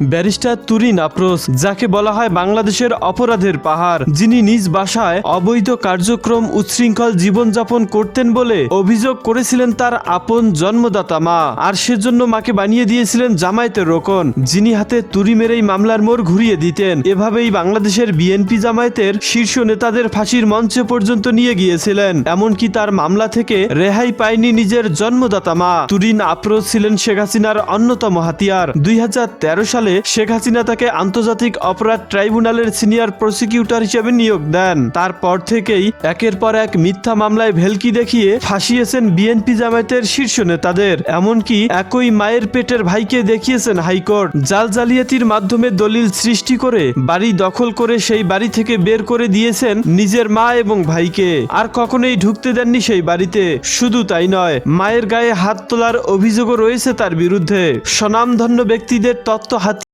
Barrister Turin Afroz, যাকে বলা হয় বাংলাদেশের অপরাধের পাহাড়, যিনি নিজ বাসায় অবৈধ কার্যক্রম উচ্ছৃঙ্খল জীবনযাপন করতেন বলে অভিযোগ করেছিলেন তার আপন জন্মদাতা মা। আর সেজন্য মাকে বানিয়ে দিয়েছিলেন জামায়াতের রোকন, যিনি হাতে তুরি মেরেই মামলার মোড় ঘুরিয়ে দিতেন। এভাবেই বাংলাদেশের বিএনপি জামায়াতের শীর্ষ নেতাদের ফাঁসির মঞ্চে পর্যন্ত নিয়ে গিয়েছিলেন। এমনকি তার মামলা থেকে রেহাই পায়নি নিজের জন্মদাতা মা। তুরিন আফরোজ ছিলেন শেখ হাসিনার অন্যতম হাতিয়ার। দুই তেরো সালে শেখ হাসিনা তাকে আন্তর্জাতিক অপরাধ ট্রাইব্যুনালের সিনিয়র প্রসিকিউটর হিসেবে নিয়োগ দেন। তারপর থেকেই একের পর এক মিথ্যা মামলায় ভেলকি দেখিয়ে ফাঁসিয়েছেন বিএনপি জামায়াতের শীর্ষ নেতাদের। এমনকি একই মায়ের পেটের ভাইকে দেখিয়েছেন হাইকোর্ট। জাল জালিয়াতির মাধ্যমে দলিল সৃষ্টি করে বাড়ি দখল করে সেই বাড়ি থেকে বের করে দিয়েছেন নিজের মা এবং ভাইকে। আর কখনোই ঢুকতে দেননি সেই বাড়িতে। শুধু তাই নয়, মায়ের গায়ে হাত তোলার অভিযোগও রয়েছে তার বিরুদ্ধে। স্বনামধন্য ব্যক্তিদের তত্ত্ব হাতে